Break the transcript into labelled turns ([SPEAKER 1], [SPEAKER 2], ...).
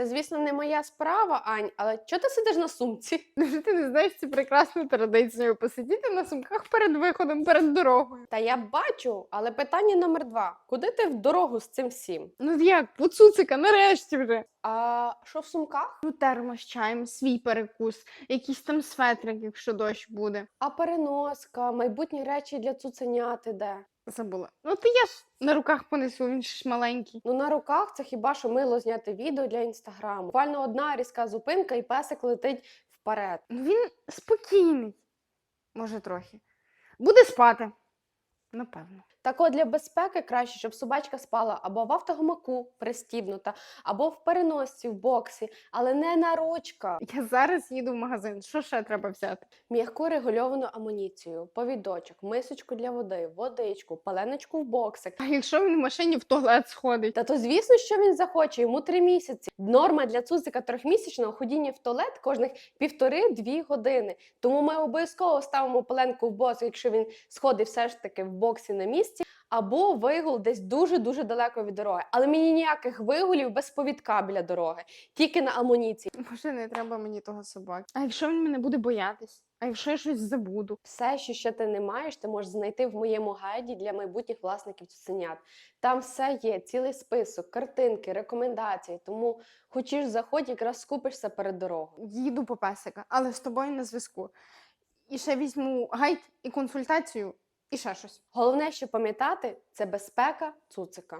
[SPEAKER 1] Це, звісно, не моя справа, Ань, але чого ти сидиш на сумці?
[SPEAKER 2] Невже ти не знаєш цю прекрасну традицію посидіти на сумках перед виходом, перед дорогою?
[SPEAKER 1] Та я бачу, але питання номер два: куди ти в дорогу з цим всім?
[SPEAKER 2] Ну як, поцуцика, нарешті вже.
[SPEAKER 1] А що в сумках?
[SPEAKER 2] Ну, термос з чаєм, свій перекус, якийсь там светрик, якщо дощ буде.
[SPEAKER 1] А переноска, майбутні речі для цуценяти де?
[SPEAKER 2] Забула. Ну ти я ж на руках понесу, він ж маленький.
[SPEAKER 1] Ну на руках це хіба що мило зняти відео для інстаграму. Буквально одна різка зупинка, і песик летить вперед.
[SPEAKER 2] Ну він спокійний. Може, трохи. Буде спати. Напевно.
[SPEAKER 1] Так от для безпеки краще, щоб собачка спала або в автогамаку пристібнута, або в переносці в боксі, але не на ручках.
[SPEAKER 2] Я зараз їду в магазин. Що ще треба взяти?
[SPEAKER 1] М'яку регульовану амуніцію, повідочок, мисочку для води, водичку, паленочку в боксик.
[SPEAKER 2] А якщо він в машині в туалет сходить?
[SPEAKER 1] Та то звісно, що він захоче, йому три місяці. Норма для цуцика трьохмісячного ходіння в туалет кожних півтори-дві години. Тому ми обов'язково ставимо паленку в бокс, якщо він сходить все ж таки в боксі на місці, або вигул десь дуже дуже далеко від дороги. Але мені ніяких вигулів без повідка біля дороги, тільки на амуніції.
[SPEAKER 2] Може, не треба мені того собаки. А якщо він мене буде боятись? А якщо я щось забуду?
[SPEAKER 1] Все, що ще ти не маєш, ти можеш знайти в моєму гайді для майбутніх власників цуценят. Там все є, цілий список, картинки, рекомендації. Тому хочеш заходь, якраз скупишся перед дорогою.
[SPEAKER 2] Їду по песика, але з тобою на зв'язку. І ще візьму гайд і консультацію, і ще щось.
[SPEAKER 1] Головне, що пам'ятати, це безпека цуцика.